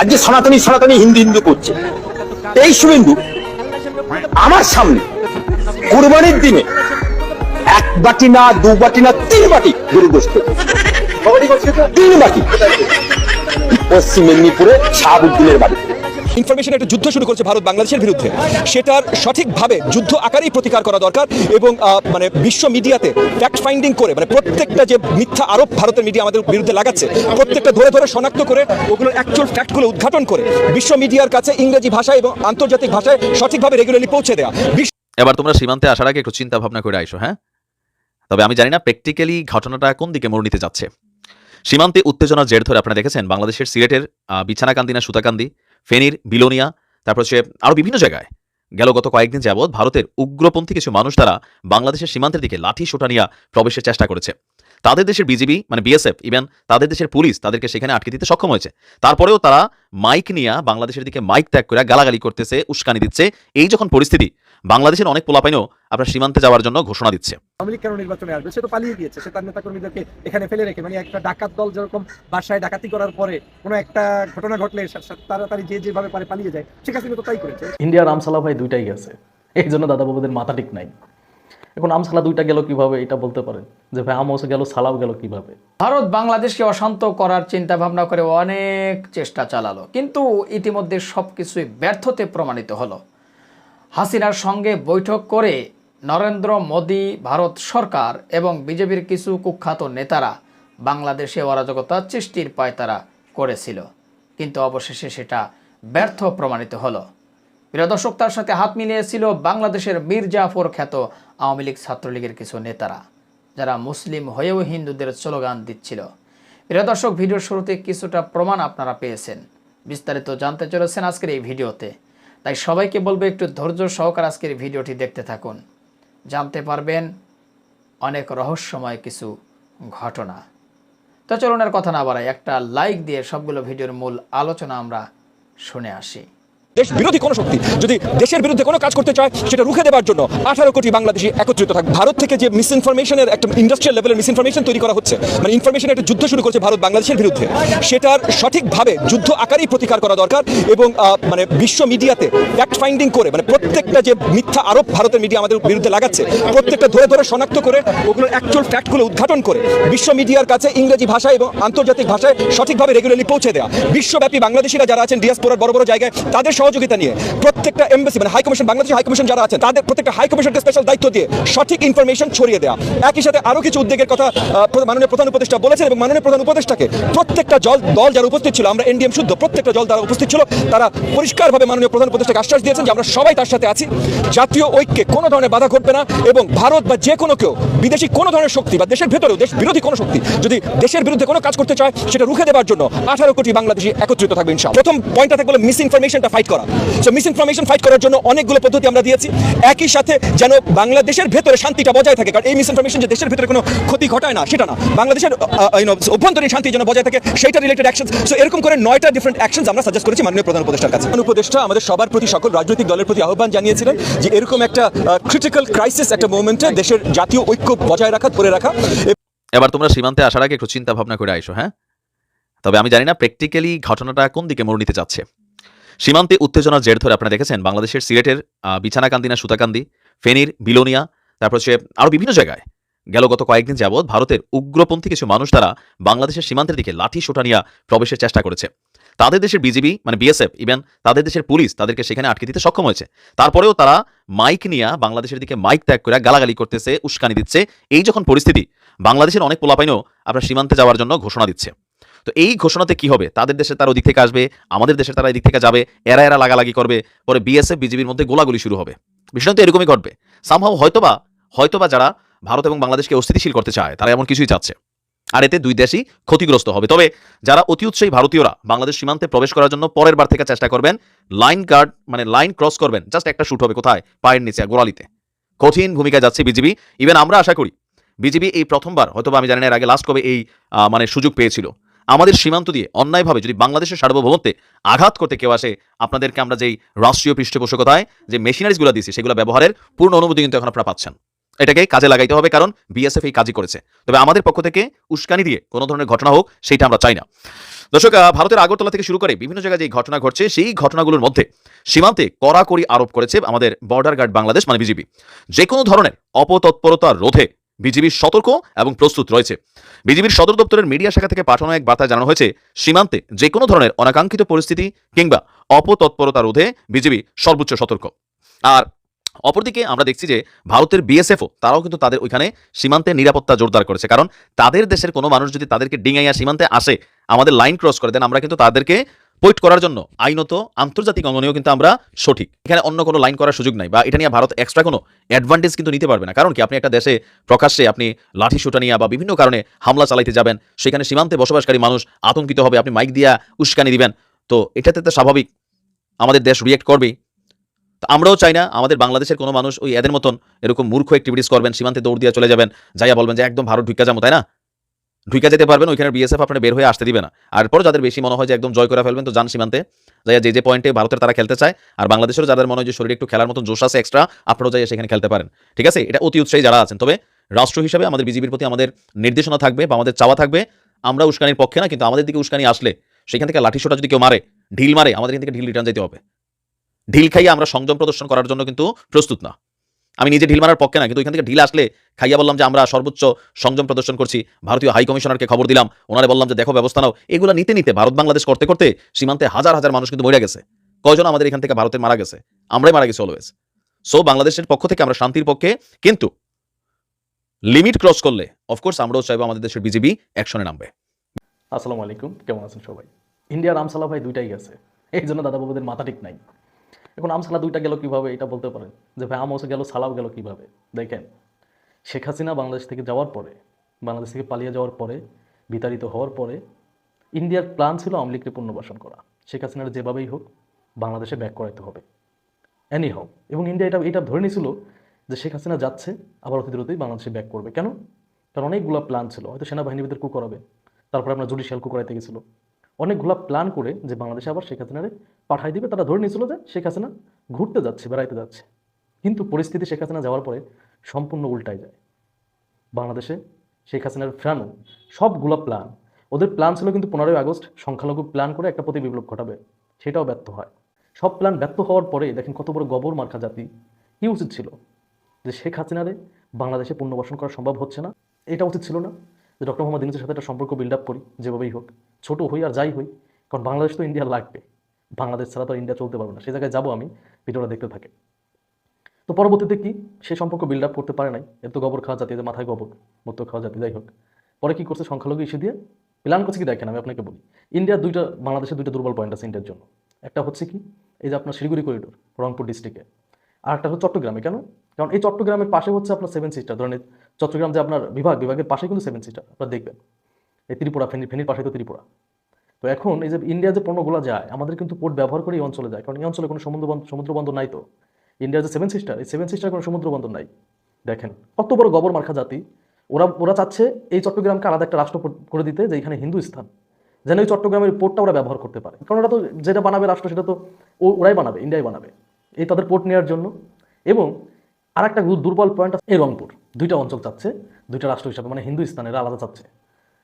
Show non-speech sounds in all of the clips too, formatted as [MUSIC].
আজকে সনাতনী সনাতনী হিন্দু হিন্দু করছে। এই শুভেন্দু, আমার সামনে কুরবানির দিনে এক বাটি না, দু বাটি না, তিন বাটি গরু গোস্ত তিন বাটি। পশ্চিম মেদিনীপুরে শাহাবুদ্দিনের বাড়ি। ইনফরমেশন একটা যুদ্ধ শুরু করেছে ভারত বাংলাদেশের বিরুদ্ধে। সেটার সঠিকভাবে যুদ্ধ আকারেই প্রতিকার করা দরকার এবং মানে বিশ্ব মিডিয়াতে ফ্যাক্ট ফাইন্ডিং করে মানে প্রত্যেকটা যে মিথ্যা আরোপ ভারতের মিডিয়া আমাদের বিরুদ্ধে লাগাচ্ছে, প্রত্যেকটা ধরে ধরে শনাক্ত করে ওগুলোর অ্যাকচুয়াল ফ্যাক্টগুলো উদ্ঘাটন করে, বিশ্ব মিডিয়ার কাছে ইংরেজি ভাষায় এবং আন্তর্জাতিক ভাষায় সঠিকভাবে রেগুলারলি পৌঁছে দেওয়া এবার তোমরা সীমান্তে আসার আগে একটু চিন্তা ভাবনা করে আইসো হ্যাঁ? তবে আমি জানি না প্র্যাকটিক্যালি ঘটনাটা কোন দিকে মোড় নিতে যাচ্ছে। সীমান্তে উত্তেজনার জের ধরে আপনারা দেখেছেন, বাংলাদেশের সিলেটের বিছানাকান্দি না সুতাকান্দি ফেনীর বিলোনিয়া, তারপর হচ্ছে আরও বিভিন্ন জায়গায় গেল গত কয়েকদিন যাবৎ ভারতের উগ্রপন্থী কিছু মানুষ তারা বাংলাদেশের সীমান্তের দিকে লাঠি সোটা নিয়ে প্রবেশের চেষ্টা করেছে। তাদের দেশের বিজিবি মানে বিএসএফ ইভেন তাদের দেশের পুলিশ তাদেরকে সেখানে আটকে দিতে সক্ষম হয়েছে। তারপরেও তারা মাইক নিয়ে বাংলাদেশের দিকে মাইক ত্যাগ করে গালাগালি করতেছে, উস্কানি দিচ্ছে। এই যখন পরিস্থিতি, বাংলাদেশের অনেক পোলাপাইনও আপনার সীমান্তে যাওয়ার জন্য ঘোষণা দিচ্ছে। আওয়ামী লীগ কেন নির্বাচনে আসবে? সে তো পালিয়ে গিয়েছে সে তার নেতা এখানে ফেলে রেখে মানে একটা ডাকাত দল যেরকম বাসায় ডাকাতি করার পরে কোনো একটা ঘটনা ঘটলে সা- সা- তাড়াতাড়ি যে যেভাবে পারে পালিয়ে যায় শেখ হাসিনা তো তাই করেছে। ইন্ডিয়ার আমসালা ভাই দুইটাই গেছে। এই জন্য দাদা বাবুদের মাথা ঠিক নাই। এখন আমসালা দুইটা গেল কীভাবে এটা বলতে পারেন? যে ভাই গেল সালাও গেল কীভাবে? ভারত বাংলাদেশকে অশান্ত করার চিন্তা ভাবনা করে অনেক চেষ্টা চালালো কিন্তু ইতিমধ্যে সব কিছুই ব্যর্থতে প্রমাণিত হলো। হাসিনার সঙ্গে বৈঠক করে নরেন্দ্র মোদী, ভারত সরকার এবং বিজেপির কিছু কুখ্যাত নেতারা বাংলাদেশে অরাজকতা সৃষ্টির পায়তারা করেছিল। কিন্তু অবশেষে সেটা ব্যর্থ প্রমাণিত হলো। প্রিয় দর্শক, তার সাথে হাত মিলিয়েছিল বাংলাদেশের মীর জাফর খ্যাত আওয়ামী লীগ ছাত্রলীগের কিছু নেতারা, যারা মুসলিম হয়েও হিন্দুদের স্লোগান দিচ্ছিল। প্রিয় দর্শক, ভিডিওর শুরুতে কিছুটা প্রমাণ আপনারা পেয়েছেন। বিস্তারিত জানতে চলেছেন আজকের এই ভিডিওতে। তাই সবাইকে বলব একটু ধৈর্য সহকার আজকের ভিডিওটি দেখতে থাকুন। জানতে পারবেন অনেক রহস্যময় কিছু ঘটনা। তো চলুন আর কথা না বাড়াই, একটা লাইক দিয়ে সবগুলো ভিডিওর মূল আলোচনা আমরা শুনে আসি। দেশ বিরোধী কোনো শক্তি যদি দেশের বিরুদ্ধে কোনো কাজ করতে চায়, সেটা রুখে দেওয়ার জন্য আঠারো কোটি বাংলাদেশি একত্রিত থাকবে ভারত থেকে যে মিস ইনফরমেশনের একটা ইন্ডাস্ট্রিয়াল লেভেলের মিস ইনফরমেশন তৈরি করা হচ্ছে মানে ইনফরমেশন একটা যুদ্ধ শুরু করেছে ভারত বাংলাদেশের বিরুদ্ধে, সেটার সঠিকভাবে যুদ্ধ আকারেই প্রতিকার করা দরকার এবং মানে বিশ্ব মিডিয়াতে ফ্যাক্ট ফাইন্ডিং করে মানে প্রত্যেকটা যে মিথ্যা আরোপ ভারতের মিডিয়া আমাদের বিরুদ্ধে লাগাচ্ছে, প্রত্যেকটা ধরে ধরে শনাক্ত করে ওগুলোর অ্যাকচুয়াল ফ্যাক্টগুলো উদ্ঘাটন করে বিশ্ব মিডিয়ার কাছে ইংরেজি ভাষায় এবং আন্তর্জাতিক ভাষায় সঠিকভাবে রেগুলারলি পৌঁছে দেওয়া বিশ্বব্যাপী বাংলাদেশিরা যারা আছেন ডিয়াসপোরার বড় বড় জায়গায়, তাদের সহযোগিতা নিয়ে প্রত্যেকটা এমবাসি মানে high commission Bangladesh high commission যারা আছেন, তাদের প্রত্যেকটা হাই কমিশনকে স্পেশাল দায়িত্ব দিয়ে সঠিক ইনফরমেশন ছড়িয়ে দেওয়া একই সাথে আরও কিছু উদ্যোগের কথা মাননীয় প্রধান উপদেষ্টা বলেছেন এবং মাননীয় প্রধান উপদেষ্টাকে প্রত্যেকটা জল, দল যারা উপস্থিত ছিল, আমরা এনডিএম শুদ্ধ, প্রত্যেকটা দল যারা উপস্থিত ছিল, তারা পরিষ্কারভাবে মাননীয় প্রধান উপদেষ্টাকে আশ্বাস দিয়েছেন যে আমরা সবাই তার সাথে আছি। জাতীয় ঐক্যে কোনো ধরনের বাধা ঘটবে না এবং ভারত বা যে কোনো কেউ, বিদেশি কোনো ধরনের শক্তি বা দেশের ভেতরেও দেশ বিরোধী কোনো শক্তি, যদি দেশের বিরুদ্ধে কোনো কাজ করতে চায়, সেটা রুখে দেওয়ার জন্য আঠারো কোটি বাংলাদেশি একত্রিত থাকবে ইনশাআল্লাহ। প্রথম পয়েন্টটা থাকবে মিস ইনফরমেশনটা ফাইট করা। সো মিস ইনফরমেশন ফাইট করার জন্য অনেকগুলো পদ্ধতি আমরা দিয়েছি। একই সাথে যেন বাংলাদেশের ভেতরে শান্তিটা বজায় থাকে কারণ এই মিস ইনফরমেশন যে দেশের ভেতরে কোনো ক্ষতি ঘটায় না সেটা না। বাংলাদেশের অভ্যন্তরীণ শান্তি যেন বজায় থাকে সেইটা রিলেটেড অ্যাকশন সো এরকম করে নয়টা ডিফারেন্ট অ্যাকশন আমরা সাজেস্ট করেছি মাননীয় প্রধান উপদেষ্টার কাছে। উপদেষ্টা আমাদের সবার প্রতি সকল রাজনৈতিক দলের প্রতি আহ্বান জানিয়েছিলেন যে এরকম একটা ক্রিটিক্যাল ক্রাইসিস একটা মোমেন্টে দেশের জাতীয় ঐক্য বজায় রাখা ধরে রাখা। এবার তোমরা সীমান্তে আসার আগে একটু চিন্তা ভাবনা করে আইসো হ্যাঁ? তবে আমি জানি না প্র্যাকটিক্যালি ঘটনাটা কোন দিকে মোড় নিতে যাচ্ছে। সীমান্তে উত্তেজনার জের ধরে আপনারা দেখেছেন বাংলাদেশের সিলেটের বিছানাকান্দি না সুতাকান্দি, ফেনীর, বিলোনিয়া, তারপর হচ্ছে আরও বিভিন্ন জায়গায় গেল গত কয়েকদিন যাবৎ ভারতের উগ্রপন্থী কিছু মানুষ তারা বাংলাদেশের সীমান্তের দিকে লাঠি সোটা নিয়ে প্রবেশের চেষ্টা করেছে। তাদের দেশের বিজিবি মানে বিএসএফ ইভেন তাদের দেশের পুলিশ তাদেরকে সেখানে আটকে দিতে সক্ষম হয়েছে। তারপরেও তারা মাইক নিয়ে বাংলাদেশের দিকে মাইক ত্যাগ করে গালাগালি করতেছে, উস্কানি দিচ্ছে। এই যখন পরিস্থিতি, বাংলাদেশের অনেক পোলাপাইনও আপনার সীমান্তে যাওয়ার জন্য ঘোষণা দিচ্ছে। তো এই ঘোষণাতে কি হবে? তাদের দেশে তারা ওদিক থেকে আসবে, আমাদের দেশে তারা এদিক থেকে যাবে, এরা এরা লাগালাগি করবে, পরে বিএসএফ বিজিবির মধ্যে গোলাগুলি শুরু হবে। বিষয়টা তো এরকমই ঘটবে। সামহাও হয়তোবা হয়তোবা যারা ভারত এবং বাংলাদেশকে অস্থিতিশীল করতে চায়, তারা এমন কিছুই চাচ্ছে। আর এতে দুই দেশই ক্ষতিগ্রস্ত হবে। তবে যারা অতি উৎসাহী ভারতীয়রা বাংলাদেশ সীমান্তে প্রবেশ করার জন্য পরের বার থেকে চেষ্টা করবেন, লাইন গার্ড মানে লাইন ক্রস করবেন। জাস্ট একটা শুট হবে কোথায়? পায়ের নিচে, গোড়ালিতে। কঠিন ভূমিকা যাচ্ছে বিজিবি ইভেন আমরা আশা করি বিজিবি এই প্রথমবার হয়তো আমি জানি না, এর আগে লাস্ট কবে এই মানে সুযোগ পেয়েছিল। আমাদের সীমান্ত দিয়ে অন্যায়ভাবে যদি বাংলাদেশের সার্বভৌমত্বে আঘাত করতে কেউ আসে, আপনাদেরকে আমরা যেই রাষ্ট্রীয় পৃষ্ঠপোষকতায় যে মেশিনারিজগুলো দিয়েছি সেগুলো ব্যবহারের পূর্ণ অনুমতি কিন্তু এখন আপনারা পাচ্ছেন। এটাকে কাজে লাগাইতে হবে কারণ বিএসএফ এই কাজই করেছে। তবে আমাদের পক্ষ থেকে উস্কানি দিয়ে কোনো ধরনের ঘটনা হোক, সেটা আমরা চাই না। দর্শক ভারতের আগরতলা থেকে শুরু করে বিভিন্ন জায়গায় যে ঘটনা ঘটছে, সেই ঘটনাগুলোর মধ্যে সীমান্তে কড়াকড়ি আরোপ করেছে আমাদের বর্ডার গার্ড বাংলাদেশ মানে বিজিবি যে কোনো ধরনের অপতৎপরতা রোধে বিজিবির সতর্ক এবং প্রস্তুত রয়েছে। বিজিবির সদর দপ্তরের মিডিয়া শাখা থেকে পাঠানো এক বার্তায় জানানো হয়েছে, সীমান্তে যে কোনো ধরনের অনাকাঙ্ক্ষিত পরিস্থিতি কিংবা অপতৎপরতা রোধে বিজিবি সর্বোচ্চ সতর্ক। আর অপরদিকে আমরা দেখছি যে ভারতের বিএসএফও তারাও কিন্তু তাদের ওইখানে সীমান্তে নিরাপত্তা জোরদার করেছে। কারণ তাদের দেশের কোনো মানুষ যদি তাদেরকে ডিঙাইয়া সীমান্তে আসে, আমাদের লাইন ক্রস করে দেন আমরা কিন্তু তাদেরকে পয়েন্ট করার জন্য আইনত আন্তর্জাতিক অঙ্গনেও কিন্তু আমরা সঠিক। এখানে অন্য কোনো লাইন করার সুযোগ নাই বা এটা নিয়ে ভারত এক্সট্রা কোনো অ্যাডভান্টেজ কিন্তু নিতে পারবে না। কারণ কি? আপনি একটা দেশে প্রকাশ্যে আপনি লাঠি শুটা নিয়ে বা বিভিন্ন কারণে হামলা চালাইতে যাবেন, সেখানে সীমান্তে বসবাসকারী মানুষ আতঙ্কিত হবে, আপনি মাইক দিয়া উস্কানি দিবেন। তো এটাতে তো স্বাভাবিক। আমাদের দেশ রিয়েক্ট করবেই। তা আমরাও চাই না, আমাদের বাংলাদেশের কোনো মানুষ ওই এদের মতন এরকম মূর্খ অ্যাক্টিভিটিস করবেন, সীমান্তে দৌড় দিয়ে চলে যাবেন, যাইয়া বলবেন যে একদম ভারত ঢুকা যাব, তাই না? ঢুকা যেতে পারবেন, ওইখানে বিএসএফ আপনার বের হয়ে আসতে দিবে না। আর যাদের বেশি মনে হয় যে একদম জয় করে ফেলবেন, তো যান সীমান্তে। যাইয়া যে যে পয়েন্টে ভারতের তারা খেলতে চায়, আর বাংলাদেশেরও যাদের মনে হয় যে শরীরে একটু খেলার মতন জোশ আছে এক্সট্রা আপনারাও যাই সেখানে খেলতে পারেন। ঠিক আছে? এটা অতি উৎসাহী যারা আছেন। তবে রাষ্ট্র হিসাবে আমাদের বিজিবির প্রতি আমাদের নির্দেশনা থাকবে বা আমাদের চাওয়া থাকবে, আমরা উস্কানির পক্ষে না, কিন্তু আমাদের দিকে উস্কানি আসলে, সেখান থেকে লাঠি শোটা যদি কেউ মারে, ঢিল মারে, আমাদের এখান থেকে ঢিল রিটার্ন যেতে হবে। ঢিল খাইয়ে আমরা সংযম প্রদর্শন করার জন্য কিন্তু প্রস্তুত না। আমি নিজে ঢিল মারার পক্ষে না, কিন্তু ওইখান থেকে ঢিল আসলে খাইয়া বললাম যে, আমরা সর্বোচ্চ সংযম প্রদর্শন করছি। ভারতীয় হাই কমিশনারকে খবর দিলাম। ওনারে বললাম যে, দেখো, ব্যবস্থা নাও। এগুলো নিতে নিতে ভারত বাংলাদেশ করতে করতে সীমান্তে হাজার হাজার মানুষ কিন্তু মরে গেছে। কয়জন আমাদের এখান থেকে ভারতের মারা গেছে? আমরাই মারা গেছি অলওয়েজ সো বাংলাদেশের পক্ষ থেকে আমরা শান্তির পক্ষে, কিন্তু লিমিট ক্রস করলে অফকোর্স আমরাও চাইব আমাদের দেশের বিজিবি অ্যাকশনে নামবে। আসসালামু আলাইকুম। কেমন আছেন সবাই? ইন্ডিয়ার আমসালা ভাই দুইটাই গেছে। এই জন্য দাদা বাবুদের মাথা ঠিক নাই। এখন আমসালা দুইটা গেল কীভাবে? এটা বলতে পারেন। যে ভাই, আমসে গেল, সালাও গেল কীভাবে? দেখেন, শেখ হাসিনা বাংলাদেশ থেকে যাওয়ার পরে, বাংলাদেশ থেকে পালিয়ে যাওয়ার পরে, বিতাড়িত হওয়ার পরে, ইন্ডিয়ার প্ল্যান ছিল আওয়ামী লীগকে পুনর্বাসন করা। শেখ হাসিনার যেভাবেই হোক, বাংলাদেশে ব্যাক করাইতে হবে। এনি হোক এবং ইন্ডিয়া এটা এটা ধরে নিয়েছিল যে শেখ হাসিনা যাচ্ছে, আবার অতি দ্রুতই বাংলাদেশে ব্যাক করবে। কেন? কারণ অনেকগুলো প্ল্যান ছিল। হয়তো সেনাবাহিনীর ভিতরে কু করাবে। তারপরে আপনার জুডিশিয়াল কু করাইতে গেছিল। অনেকগুলো প্ল্যান করে যে বাংলাদেশে আবার শেখ হাসিনারে পাঠাই দিবে। তারা ধরে নিয়েছিল যে শেখ হাসিনা ঘুরতে যাচ্ছে, বেড়াইতে যাচ্ছে। কিন্তু পরিস্থিতি শেখ হাসিনা যাওয়ার পরে সম্পূর্ণ উল্টায় যায়। বাংলাদেশে শেখ হাসিনার ফেরানো সবগুলো প্ল্যান ওদের প্ল্যান ছিল কিন্তু পনেরোই আগস্ট সংখ্যালঘু প্ল্যান করে একটা প্রতি বিপ্লব ঘটাবে। সেটাও ব্যর্থ হয়। সব প্ল্যান ব্যর্থ হওয়ার পরে দেখেন কত বড় গবর মার্কা জাতি। কি উচিত ছিল। যে শেখ হাসিনারে বাংলাদেশে পুনর্বাসন করা সম্ভব হচ্ছে না। এটা উচিত ছিল না। যে ডক্টর মোহাম্মদ ইউনুসের সাথে একটা সম্পর্ক বিল্ড আপ করি, যেভাবেই হোক। ছোট হই আর যাই হই, কারণ বাংলাদেশ তো ইন্ডিয়া লাগবে। বাংলাদেশ ছাড়া তো ইন্ডিয়া চলতে পারবে না। সেই জায়গায় যাব আমি, ভিডিওটা দেখতে থাকে তো পরবর্তীতে কি? সে সম্পর্ক বিল্ড আপ করতে পারে নাই। এর তো গোবর খাওয়া জাতি মাথায় গোবর মতো খাওয়া জাতি, যাই হোক। পরে কি করছে? সংখ্যালঘু ইস্যু দিয়ে প্ল্যান করছে কি? দেখেন, আমি আপনাকে বলি। ইন্ডিয়ার দুইটা, বাংলাদেশের দুইটা দুর্বল পয়েন্ট আছে ইন্ডিয়ার জন্য। একটা হচ্ছে কি? এই যে আপনার শিলিগুড়ি করিডোর রংপুর ডিস্ট্রিক্টে আর একটা হচ্ছে চট্টগ্রামে। কেন? কারণ এই চট্টগ্রামের পাশে হচ্ছে আপনার সেভেন সিস্টার ধরেন চট্টগ্রাম যে আপনার বিভাগ, বিভাগের পাশে কিন্তু সেভেন সিস্টার আপনারা দেখবেন। এই ত্রিপুরা, ফেনী, ফেনীর পাশে তো ত্রিপুরা। তো এখন এই যে ইন্ডিয়া যে পণ্যগুলো যায়, আমাদের কিন্তু পোর্ট ব্যবহার করে এই অঞ্চলে যায়। কারণ এই অঞ্চলে কোনো সমুদ্র সমুদ্র বন্দর নাই তো। ইন্ডিয়ার যে সেভেন সিস্টার এই সেভেন সিস্টার কোনো সমুদ্র বন্দর নাই। দেখেন, কত বড় গবর মার্কা জাতি। ওরা ওরা চাচ্ছে এই চট্টগ্রামকে আলাদা একটা রাষ্ট্র করে দিতে, যে এখানে হিন্দু স্থান যেন এই চট্টগ্রামের পোর্টটা ওরা ব্যবহার করতে পারে। কারণ ওরা তো যেটা বানাবে রাষ্ট্র, সেটা তো ওরাই বানাবে ইন্ডিয়াই বানাবে। এই তাদের পোর্ট নেওয়ার জন্য। এবং আর একটা দুর্বল পয়েন্ট আছে, এই রংপুর। দুইটা অঞ্চল চাচ্ছে, দুইটা রাষ্ট্র হিসাবে মানে হিন্দু স্থানের আলাদা চাচ্ছে।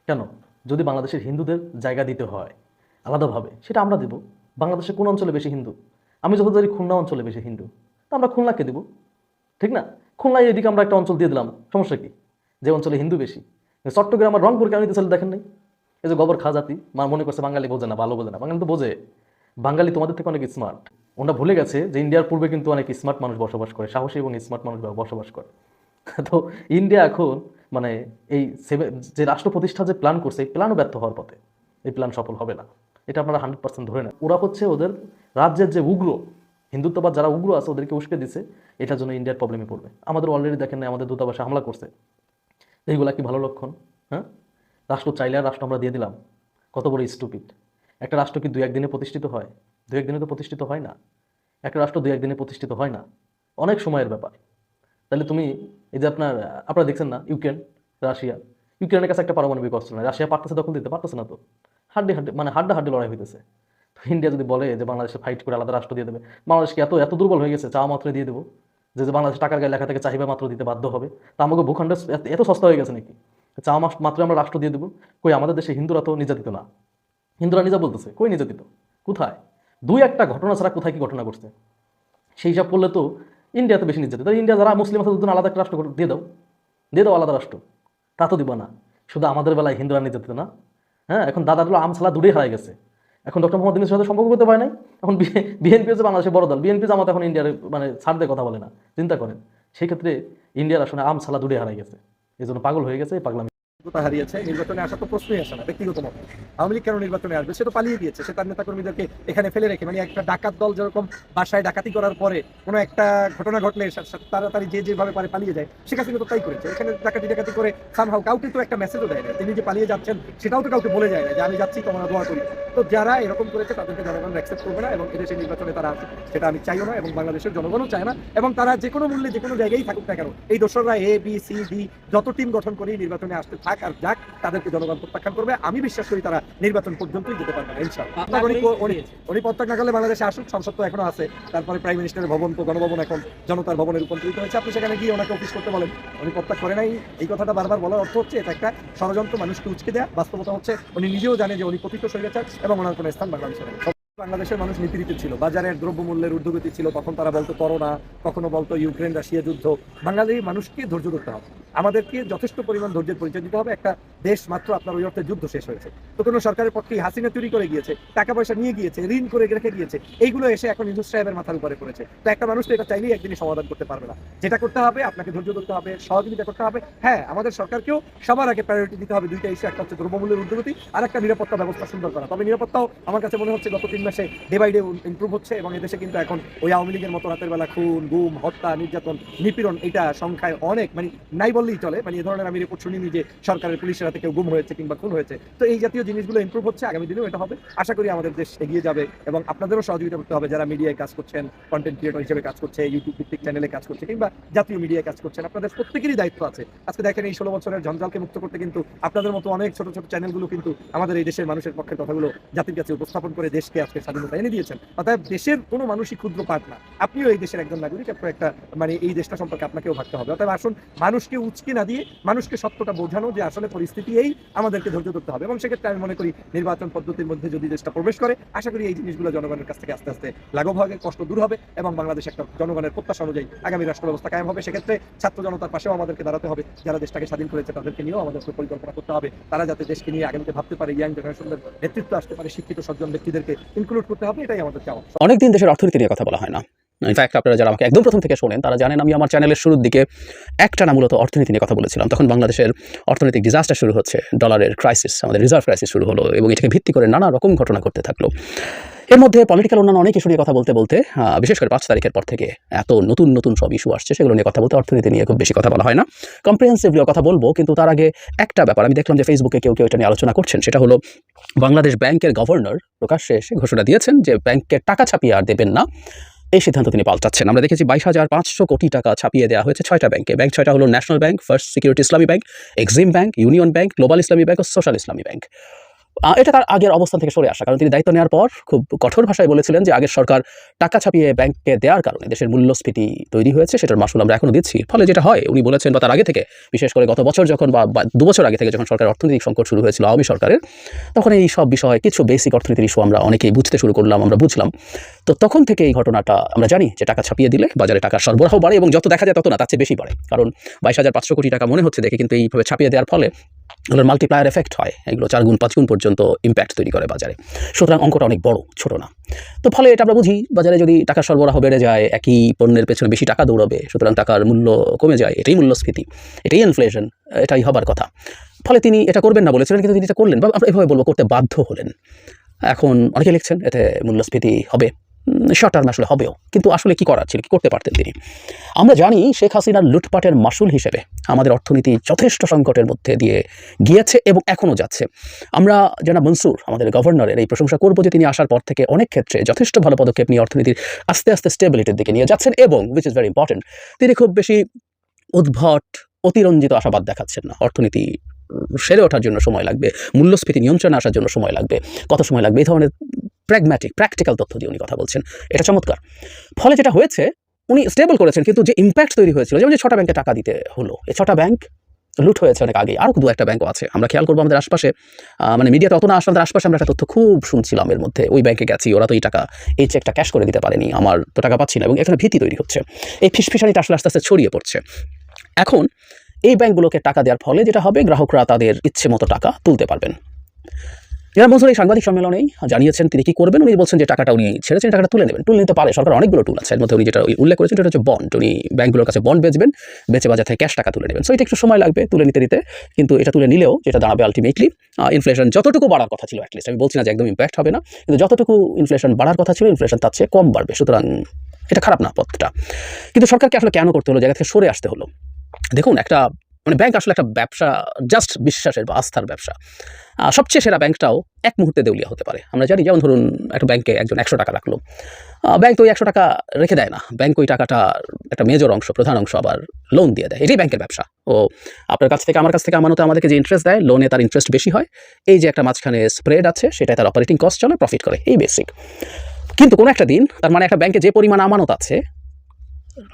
কেন? যদি বাংলাদেশের হিন্দুদের জায়গা দিতে হয়, আলাদাভাবে, সেটা আমরা দেব। বাংলাদেশের কোন অঞ্চলে বেশি হিন্দু? আমি যখন জানি খুলনা অঞ্চলে বেশি হিন্দু, তা আমরা খুলনাকে দেব। ঠিক না? খুলনায় এদিকে আমরা একটা অঞ্চল দিয়ে দিলাম, সমস্যা কি? যে অঞ্চলে হিন্দু বেশি। চট্টগ্রাম আর রংপুরকে আমি দিতে দেখেন নাই? এই যে গোবর খা জাতি মনে করছে বাঙালি বোঝে না, ভালো বোঝে না, বাঙালি তো বোঝে। বাঙালি তোমাদের থেকে অনেক স্মার্ট ওনারা ভুলে গেছে যে ইন্ডিয়ার পূর্বে কিন্তু অনেক স্মার্ট মানুষ বসবাস করে, সাহসী এবং স্মার্ট মানুষ বসবাস করে। [LAUGHS] তো ইন্ডিয়া এখন মানে এই যে রাষ্ট্র প্রতিষ্ঠা যে প্ল্যান করছে, এই প্ল্যানও ব্যর্থ হওয়ার পথে। এই প্ল্যান সফল হবে না। এটা আপনারা হান্ড্রেড পার্সেন্ট ধরে না ওরা হচ্ছে ওদের রাজ্যের যে উগ্র, হিন্দুত্ববাদ যারা উগ্র আছে, ওদেরকে উস্কে দিছে, এটার জন্য ইন্ডিয়ার প্রবলেমে পড়বে। আমাদের অলরেডি দেখেন না আমাদের দূতাবাসে হামলা করছে। এইগুলা কি ভালো লক্ষণ? হ্যাঁ? রাষ্ট্র চাইলে রাষ্ট্র আমরা দিয়ে দিলাম। কত বড় স্টুপিড একটা রাষ্ট্র কি দু একদিনে প্রতিষ্ঠিত হয়? দু একদিনে তো প্রতিষ্ঠিত হয় না। একটা রাষ্ট্র দু একদিনে প্রতিষ্ঠিত হয় না। অনেক সময়ের ব্যাপার। তাহলে তুমি এই যে আপনার, আপনারা দেখছেন না, ইউক্রেন, রাশিয়া। ইউক্রেনের কাছে একটা পারমাণবিক অস্ত্র না রাশিয়া পারতেছে দখল দিতে পারতেছে না তো। হাড্ডি হাড্ডি মানে হাড্ডা হাড্ডি লড়াই হইতেছে। তো ইন্ডিয়া যদি বলে যে বাংলাদেশে ফাইট করে আলাদা রাষ্ট্র দিয়ে দেবে বাংলাদেশকে এত এত দুর্বল হয়ে গেছে চাওয়া মাত্র দিয়ে দেবো? যে বাংলাদেশ টাকার গায়ে লেখা থেকে, চাহিদা মাত্র দিতে বাধ্য হবে। তা আমাকে ভূখণ্ড এত- সস্তা হয়ে গেছে নাকি? চা মাস মাত্র আমরা রাষ্ট্র দিয়ে দেবো। কই, আমাদের দেশে হিন্দুরা তো নির্যাতিত না। হিন্দুরা নিজা বলতেছে কই নির্যাতিত? কোথায়? দুই একটা ঘটনা ছাড়া কোথায় কি ঘটনা ঘটছে? সেই হিসাব করলে তো ইন্ডিয়াতে বেশি নির্যাতিত। ইন্ডিয়া যারা মুসলিম আছে, তাদের জন্য আলাদা একটা রাষ্ট্র দিয়ে দাও। দিয়ে দাও আলাদা রাষ্ট্র। তা তো দিব না। শুধু আমাদের বেলায় হিন্দুরা নির্যাতিত না। হ্যাঁ এখন দাদাগুলো আমসালা দূরে হারাই গেছে। এখন ডক্টর মোহাম্মদ ইউনুসের সাথে সম্পর্ক করতে পারে নাই? এখন বিএনপি হচ্ছে বাংলাদেশের বড় দল। বিএনপি জামাত এখন ইন্ডিয়ার মানে ছাড় দিয়ে কথা বলে না। চিন্তা করেন। সেই ক্ষেত্রে ইন্ডিয়ার আসলে আমসালা দূরে হারাই গেছে। এই জন্য পাগল হয়ে গেছে এই পাগলামি। হারিয়েছে, নির্বাচনে আসা তো প্রশ্নই আসে না, ব্যক্তিগত মত। আওয়ামী লীগ কেন নির্বাচনে আসবে? সে তো পালিয়ে গিয়েছে, সে তার নেতাকর্মীদেরকে এখানে ফেলে রেখে মানে একটা ডাকাত দল যেরকম বাসায় ডাকাতি করার পরে কোনো একটা ঘটনা ঘটলে সা- সা- তাড়াতাড়ি যে যেভাবে পারে পালিয়ে যায় হাসিনা তো তাই করেছে। এখানে ডাকাতি ডাকাতি করে সামহাও কাউকে তো একটা মেসেজও দেয় না। তিনি যে পালিয়ে যাচ্ছেন, সেটাও তো কাউকে বলে যায় না যে, আমি যাচ্ছি, তোমরা দোয়া করি তো যারা এরকম করেছে, তাদেরকে জনগণ অ্যাকসেপ্ট করবে না এবং এদেশের নির্বাচনে তারা আসুক, সেটা আমি চাইও না এবং বাংলাদেশের জনগণও চায় না। এবং তারা যে কোনো মূল্যে, যে কোনো জায়গায় থাকুক না কেন, এই দোসররা এ বি সি ডি যত টিম গঠন করেই নির্বাচনে আসতে থাক আর যাক তাদেরকে জনগণ প্রত্যাখ্যান করবে। আমি বিশ্বাস করি তারা নির্বাচন পর্যন্তই যেতে পারবে উনি প্রত্যাখ্যান করলে বাংলাদেশে আসুক সংসদ তো এখনও আছে। তারপরে প্রাইম মিনিস্টারের ভবন তো গণভবন এখন জনতার ভবনে রূপান্তরিত হয়েছে। আপনি সেখানে গিয়ে ওনাকে অফিস করতে বলেন। উনি প্রত্যাখ্যান করে নাই। এই কথাটা বারবার বলার অর্থ হচ্ছে এটা একটা ষড়যন্ত্র মানুষকে উচকে দেয়া। বাস্তবতা হচ্ছে উনি নিজেও জানে যে উনি পতিত স্বৈরাচার এবং ওনার কোনো স্থান বাংলাদেশে বাংলাদেশের মানুষ নীতিরিত ছিল, বাজারের দ্রব্যমূল্যের ঊর্ধ্বগতি ছিল, তখন তারা বলতো করোনা, কখনো বলতো ইউক্রেন, রাশিয়া যুদ্ধ। বাঙালি মানুষকে ধৈর্য ধরতে হবে। আমাদেরকে যথেষ্ট পরিমাণ ধৈর্যের পরিচয় দিতে হবে। একটা দেশ মাত্র আপনার ওই অর্থে যুদ্ধ শেষ হয়েছে। তো কোনো সরকারের পক্ষে হাসিনা চুরি করে গিয়েছে, টাকা পয়সা নিয়ে গিয়েছে, ঋণ করে রেখে গিয়েছে, এইগুলো এসে এখন ইন্দুস সাহেবের মাথার উপরে পড়েছে। তো একটা মানুষ তো এটা চাইলেই একদিনই সমাধান করতে পারবে না। যেটা করতে হবে, আপনাকে ধৈর্য ধরতে হবে, সহযোগিতা করতে হবে। হ্যাঁ আমাদের সরকারকেও সবার আগে প্রায়োরিটি দিতে হবে। দুইটা ইস্যু একটা হচ্ছে দ্রব্যমূল্যের ঊর্ধ্বগতি আর একটা নিরাপত্তা ব্যবস্থা সুন্দর করা। তবে নিরাপত্তাও আমার কাছে মনে হচ্ছে গত তিন মাসে ডে বাই ডে ইমপ্রুভ হচ্ছে এবং এদেশে কিন্তু এখন ওই আওয়ামী লীগের মতো রাতের বেলা খুন, গুম, হত্যা, নির্যাতন, নিপীড়ন, এটা সংখ্যায় অনেক মানে নাই বললেই চলে। মানে এই ধরনের আমি রিপোর্ট শুনিনি যে সরকারের পুলিশের হাতে কেউ গুম হয়েছে কিংবা খুন হয়েছে। তো এই জাতীয় জিনিসগুলো ইমপ্রুভ হচ্ছে, আগামী দিনেও এটা হবে। আশা করি আমাদের দেশ এগিয়ে যাবে এবং আপনাদেরও সহযোগিতা করতে হবে যারা মিডিয়ায় কাজ করছেন কন্টেন্ট ক্রিয়েটর হিসেবে কাজ করছে ইউটিউব ভিত্তিক চ্যানেলে কাজ করছে কিংবা জাতীয় মিডিয়ায় কাজ করছেন, আপনাদের প্রত্যেকেরই দায়িত্ব আছে। আজকে দেখেন এই ষোলো বছরের ঝঞ্ঝালকে মুক্ত করতে কিন্তু আপনাদের মতো অনেক ছোট ছোট চ্যানেলগুলো কিন্তু আমাদের এই দেশের মানুষের পক্ষে কথাগুলো জাতির কাছে উপস্থাপন করে দেশকে আজকে স্বাধীনতা এনে দিয়েছেন। অর্থাৎ দেশের কোনো মানুষই ক্ষুদ্র পার্ট না। আপনিও এই দেশের একজন নাগরিক, আপনার একটা মানে এই দেশটা সম্পর্কে আপনাকেও ভাবতে হবে। অর্থাৎ আসুন, মানুষকে উচকে না দিয়ে, মানুষকে সত্যটা বোঝানো যে আসলে পরিস্থিতি এই, আমাদেরকে ধৈর্য ধরতে হবে। এবং সেক্ষেত্রে আমি মনে করি নির্বাচন পদ্ধতির মধ্যে যদি দেশটা প্রবেশ করে, আশা করি এই জিনিসগুলো জনগণের কাছ থেকে আস্তে আস্তে লাঘব হবে কষ্ট দূর হবে এবং বাংলাদেশ একটা জনগণের প্রত্যাশা অনুযায়ী আগামী রাষ্ট্র ব্যবস্থা কায়েম হবে। সেক্ষেত্রে ছাত্র জনতার পাশেও আমাদেরকে দাঁড়াতে হবে। যারা দেশটাকে স্বাধীন করেছে, তাদেরকে নিয়েও আমাদেরকে পরিকল্পনা করতে হবে। তারা যাতে দেশকে নিয়ে আগামীতে ভাবতে পারে, ইয়াং জেনারেশনদের নেতৃত্ব আসতে পারে, শিক্ষিত সজ্জন ব্যক্তিদেরকে ইনক্লুড করতে হবে এটাই আমাদের চাওয়া। অনেকদিন দেশের অর্থনীতি নিয়ে কথা বলা হয় না। ইনফ্যাক্ট আপনারা যারা আমাকে একদম প্রথম থেকে শোনেন, তারা জানেন আমি আমার চ্যানেলের শুরুর দিকে একটানা মূলত অর্থনীতি নিয়ে কথা বলেছিলাম। তখন বাংলাদেশের অর্থনৈতিক ডিজাস্টার শুরু হচ্ছে ডলারের ক্রাইসিস আমাদের রিজার্ভ ক্রাইসিস শুরু হলো এবং এটাকে ভিত্তি করে নানা রকম ঘটনা ঘটতে থাকল। এর মধ্যে পলিটিক্যাল অন্যান্য অনেক ইস্যু নিয়ে কথা বলতে বলতে বিশেষ করে পাঁচ তারিখের পর থেকে এত নতুন নতুন সব ইস্যু আসছে, সেগুলো নিয়ে কথা বলতে অর্থনীতি নিয়ে খুব বেশি কথা বলা হয় না। কম্প্রিহেন্সিভলি কথা বলব, কিন্তু তার আগে একটা ব্যাপার, আমি দেখলাম যে ফেসবুকে কেউ কেউ এটা নিয়ে আলোচনা করছেন, সেটা হলো বাংলাদেশ ব্যাংকের গভর্নর প্রকাশ্যে এসে ঘোষণা দিয়েছেন যে ব্যাংকের টাকা ছাপিয়ে আর দেবেন না। এই সিদ্ধান্ত তিনি পাল্টাচ্ছেন। আমরা দেখেছি বাইশ হাজার পাঁচশো কোটি টাকা ছাপিয়ে দেওয়া হয়েছে ছয়টা ব্যাংকে। ব্যাংক ছয়টা হলো National Bank, First Security Islami Bank, Exim Bank, Union Bank, Global Islami Bank ও সোশ্যাল ইসলামী ব্যাংক। এটা তার আগের অবস্থান থেকে সরে আসা, কারণ তিনি দায়িত্ব নেওয়ার পর খুব কঠোর ভাষায় বলেছিলেন যে আগের সরকার টাকা ছাপিয়ে ব্যাংককে দেওয়ার কারণে দেশের মূল্যস্ফীতি তৈরি হয়েছে, সেটার মাসুল আমরা এখনও দিচ্ছি। ফলে যেটা হয়, উনি বলেছেন বা তার আগে থেকে, বিশেষ করে গত বছর যখন বা দু বছর আগে থেকে যখন সরকার অর্থনৈতিক সংকট শুরু হয়েছিল আওয়ামী সরকারের, তখন এই সব বিষয়ে কিছু বেসিক অর্থনীতির ইস্যু আমরা অনেকেই বুঝতে শুরু করলাম, আমরা বুঝলাম। তো তখন থেকে এই ঘটনাটা আমরা জানি যে টাকা ছাপিয়ে দিলে বাজারে টাকার সরবরাহ বাড়ে এবং যত দেখা যায় তত না, তার চেয়ে বেশি বাড়ে। কারণ বাইশ হাজার পাঁচশো কোটি টাকা মনে হচ্ছে দেখে কিন্তু এইভাবে ছাপিয়ে দেওয়ার ফলে এগুলোর মাল্টিপ্লায়ার এফেক্ট হয়। এগুলো চার গুণ, পাঁচ গুণ পর্যন্ত ইম্প্যাক্ট তৈরি করে বাজারে। সুতরাং অঙ্কটা অনেক বড়, ছোট না। তো ফলে এটা আমরা বুঝি, বাজারে যদি টাকার সরবরাহ বেড়ে যায়, একই পণ্যের পেছনে বেশি টাকা দৌড়াবে, সুতরাং টাকার মূল্য কমে যায়, এটাই মূল্যস্ফীতি, এটাই ইনফ্লেশন এটাই হবার কথা। ফলে তিনি এটা করবেন না বলেছিলেন, কিন্তু তিনি এটা করলেন, বা আমরা এভাবে বলব, করতে বাধ্য হলেন। এখন অনেকে লিখছেন, এতে মূল্যস্ফীতি হবে। শর্ট টার্ম আসলে হবেও। কিন্তু আসলে কি করার ছিল, কি করতে পারতেন তিনি? আমরা জানি শেখ হাসিনার লুটপাটের মাসুল হিসেবে আমাদের অর্থনীতি যথেষ্ট সংকটের মধ্যে দিয়ে গিয়েছে এবং এখনও যাচ্ছে। আমরা যারা মনসুর, আমাদের গভর্নরের এই প্রশংসা করব যে তিনি আসার পর থেকে অনেক ক্ষেত্রে যথেষ্ট ভালো পদক্ষেপ নিয়ে অর্থনীতির আস্তে আস্তে স্টেবিলিটির দিকে নিয়ে যাচ্ছেন এবং উইচ ইজ ভেরি ইম্পর্টেন্ট তিনি খুব বেশি উদ্ভট, অতিরঞ্জিত আশাবাদ দেখাচ্ছেন না। অর্থনীতি সেরে ওঠার জন্য সময় লাগবে, মূল্যস্ফীতি নিয়ন্ত্রণে আসার জন্য সময় লাগবে, কত সময় লাগবে, এই ধরনের প্র্যাগম্যাটিক প্র্যাকটিক্যাল তথ্য দিয়ে উনি কথা বলছেন। এটা চমৎকার। ফলে যেটা হয়েছে, উনি স্টেবল করেছেন, কিন্তু যে ইম্প্যাক্ট তৈরি হয়েছিল, যেমন যে ছটা ব্যাংকে টাকা দিতে হলো এই ছটা ব্যাংক লুট হয়েছে অনেক আগে আরও দু একটা ব্যাংকও আছে। আমরা খেয়াল করব আমাদের আশপাশে মানে মিডিয়াতে অত না আসলে আমাদের আশপাশে আমরা একটা তথ্য খুব শুনছিলাম এর মধ্যে, ওই ব্যাংকে গেছি, ওরা তো এই টাকা, এই চেকটা ক্যাশ করে দিতে পারেনি, আমার তো টাকা পাচ্ছি না, এবং এখানে ভীতি তৈরি হচ্ছে। এই ফিসফিসানিটা আসলে আস্তে আস্তে ছড়িয়ে পড়ছে। এখন এই ব্যাংকগুলোকে টাকা দেওয়ার ফলে যেটা হবে, গ্রাহকরা তাদের ইচ্ছে মতো টাকা তুলতে পারবেন। যারা মনসুর এই সাংবাদিক সম্মেলনেই জানিয়েছেন তিনি কি করবেন। উনি বলছেন যে টাকাটা উনি ছেড়েছেন টাকাটা তুলে নেবেন। তুলে নিতে পারে সরকার অনেকগুলো টুল আছে। এর মধ্যে উনি যেটা উল্লেখ করেছেন, সেটা হচ্ছে বন্ড উনি ব্যাংকগুলোর কাছে বন্ড বেচবেন, বেচে বাজার থেকে ক্যাশ টাকা তুলে নেবেন। সো এটা একটু সময় লাগবে তুলে নিতে নিতে। কিন্তু এটা তুলে নিলেও যেটা দাঁড়াবে আলটিমেটলি ইনফ্লেশন যতটুকু বাড়ার কথা ছিল অ্যাটলিস্ট আমি বলছি না যে একদম ইম্প্যাক্ট হবে না, কিন্তু যতটুকু ইনফ্লেশন বাড়ার কথা ছিল ইনফ্লেশন তার চেয়ে কম বাড়বে। সুতরাং এটা খারাপ না পথটা। কিন্তু সরকারকে আসলে কেন করতে হলো? জায়গা থেকে সরে আসতে হলো। দেখুন, একটা মানে ব্যাংক আসলে একটা ব্যবসা জাস্ট বিশ্বাসের বা আস্থার ব্যবসা। সবচেয়ে সেরা ব্যাংকটাও এক মুহূর্তে দেউলিয়া হতে পারে। আমরা জানি, যেমন ধরুন, একটা ব্যাংকে একজন একশো টাকা রাখল। ব্যাংক ওই একশো টাকা রেখে দেয় না। ব্যাংক ওই টাকাটা একটা মেজর অংশ, প্রধান অংশ আবার লোন দিয়ে দেয়। এটাই ব্যাংকের ব্যবসা। ও, আপনার কাছ থেকে, আমার কাছ থেকে আমানতে আমাদেরকে যে ইন্টারেস্ট দেয় লোনে তার ইন্টারেস্ট বেশি হয়। এই যে একটা মাঝখানে স্প্রেড আছে সেটাই তার অপারেটিং কস্ট চলে প্রফিট করে। এই বেসিক কিন্তু কোনো একটা দিন, তার মানে একটা ব্যাংকে যে পরিমাণ আমানত আছে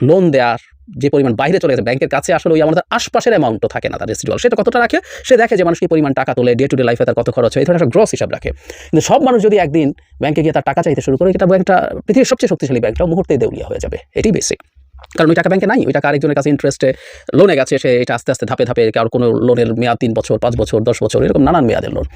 লোন দেওয়ার যে পরিমাণ বাইরে চলে গেছে, ব্যাংকের কাছে আসলে ওই আমাদের আশপাশের অ্যামাউন্টও থাকে না তার রেসিডুয়াল সেটা কতটা রাখে? সে দেখে যে মানুষ কি পরিমাণ টাকা তোলে ডে টু ডে লাইফে তার কত খরচ হয়, এই ধরনের একটা গ্রস হিসাব রাখে। কিন্তু সব মানুষ যদি একদিন ব্যাংকে গিয়ে তার টাকা চাইতে শুরু করে, এটা ব্যাংকটা পৃথিবীর সবচেয়ে শক্তিশালী ব্যাংকটা মুহূর্তেই দেউলিয়া হয়ে যাবে। এটি বেসিক কারণ ওই টাকা ব্যাংকে নাই ওই টাকা আরেকজনের কাছে ইন্টারেস্টে লোনে গেছে, সে এটা আস্তে আস্তে ধাপে ধাপে কারোর কোনো লোনের মেয়াদ তিন বছর, পাঁচ বছর, দশ বছর, এরকম নানান মেয়াদের লোন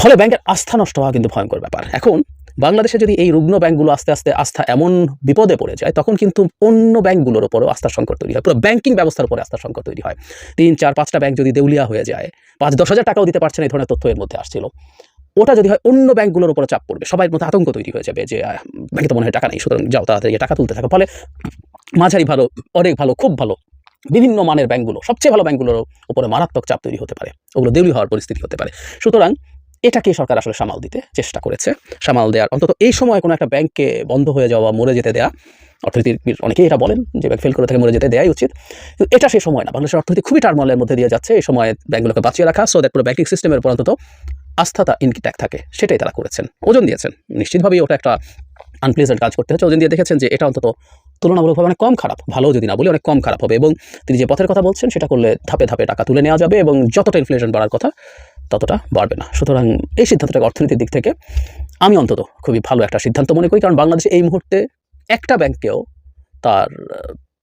ফলে ব্যাংকের আস্থা নষ্ট হওয়া কিন্তু ভয়ঙ্কর ব্যাপার। এখন বাংলাদেশে যদি এই রুগ্ন ব্যাংকগুলো আস্তে আস্তে আস্থা এমন বিপদে পড়ে যায়, তখন কিন্তু অন্য ব্যাংকগুলোর উপরও আস্থার সংকট তৈরি হয়। পুরো ব্যাংকিং ব্যবস্থার উপরে আস্থার সংকট তৈরি হয়। তিন, চার, পাঁচটা ব্যাংক যদি দেউলিয়া হয়ে যায়, পাঁচ, দশ হাজার টাকাও দিতে পারছে না এই ধরনের তথ্য এর মধ্যে আসছিল। ওটা যদি হয় অন্য ব্যাংকগুলোর উপরে চাপ পড়বে। সবাই মধ্যে আতঙ্ক তৈরি হয়ে যাবে যে ব্যাংকে তো মনে হয় টাকা নেই, সুতরাং যাও তাড়াতাড়ি টাকা তুলতে থাকো। ফলে মাঝারি ভালো অনেক ভালো, খুব ভালো, বিভিন্ন মানের ব্যাংকগুলো, সবচেয়ে ভালো ব্যাংকগুলোর উপরে মারাত্মক চাপ তৈরি হতে পারে। ওগুলো দেউলি হওয়ার পরিস্থিতি হতে পারে। সুতরাং এটাকে সরকার আসলে সামাল দিতে চেষ্টা করেছে। সামাল দেওয়ার অন্তত এই সময় কোনো একটা ব্যাংককে বন্ধ হয়ে যাওয়া বা মরে যেতে দেয়া, অর্থনীতির অনেকেই এটা বলেন যে ব্যাংক ফেল করে থেকে মরে যেতে দেওয়াই উচিত। কিন্তু এটা সেই সময় না। বাংলাদেশের অর্থনীতি খুবই টার্মলের মধ্যে দিয়ে যাচ্ছে। এই সময় ব্যাংকগুলোকে বাঁচিয়ে রাখা সো দ্যাট পুরো সিস্টেমের উপর অন্তত আস্থাটা ইনকিট্যাক থাকে। সেটাই তারা করেছেন। ওজন দিয়েছেন। নিশ্চিতভাবেই ওটা একটা আনপ্লেজেন্ট কাজ করতে হচ্ছে। ওজন দিয়ে দেখেছেন যে এটা অন্তত তুলনামূলকভাবে অনেক কম খারাপ, ভালো যদি না বলি অনেক কম খারাপ হবে। এবং তিনি যে পথের কথা বলছেন সেটা করলে ধাপে ধাপে টাকা তুলে নেওয়া যাবে এবং যতটা ইনফ্লেশন বাড়ার কথা ততটা বাড়বে না। সুতরাং এই সিদ্ধান্তটাকে অর্থনীতির দিক থেকে আমি অন্তত খুবই ভালো একটা সিদ্ধান্ত মনে করি। কারণ বাংলাদেশে এই মুহূর্তে একটা ব্যাংকেও তার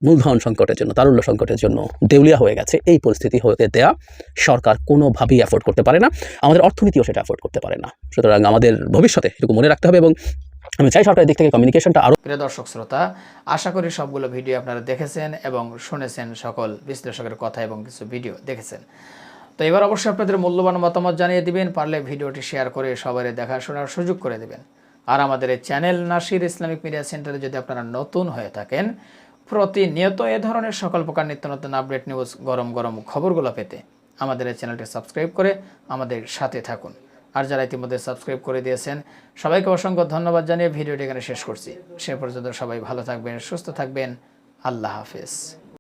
মূলধন সংকটের জন্য, তারল্য সংকটের জন্য দেউলিয়া হয়ে গেছে। এই পরিস্থিতি হতে দেয়া সরকার কোনোভাবেই অ্যাফোর্ড করতে পারে না। আমাদের অর্থনীতিও সেটা অ্যাফোর্ড করতে পারে না। সুতরাং আমাদের ভবিষ্যতে এটুকু মনে রাখতে হবে এবং আমি চাই সরকারের দিক থেকে কমিউনিকেশনটা আরও প্রিয় দর্শক শ্রোতা, আশা করি সবগুলো ভিডিও আপনারা দেখেছেন এবং শুনেছেন, সকল বিশ্লেষকের কথা এবং কিছু ভিডিও দেখেছেন। তো এবার অবশ্যই আপনাদের মূল্যবান মতামত জানিয়ে দিবেন, পারলে ভিডিওটি শেয়ার করে সবাই দেখাশোনার সুযোগ করে দেবেন। আর আমাদের এই চ্যানেল নাসির ইসলামিক মিডিয়া সেন্টারে যদি আপনারা নতুন হয়ে থাকেন, প্রতিনিয়ত এ ধরনের সকল প্রকার নিত্য নতুন আপডেট, নিউজ, গরম গরম খবরগুলো পেতে আমাদের এই চ্যানেলটি সাবস্ক্রাইব করে আমাদের সাথে থাকুন। আর যারা ইতিমধ্যে সাবস্ক্রাইব করে দিয়েছেন, সবাইকে অসংখ্য ধন্যবাদ জানিয়ে ভিডিওটি এখানে শেষ করছি। সে পর্যন্ত সবাই ভালো থাকবেন, সুস্থ থাকবেন। আল্লাহ হাফেজ।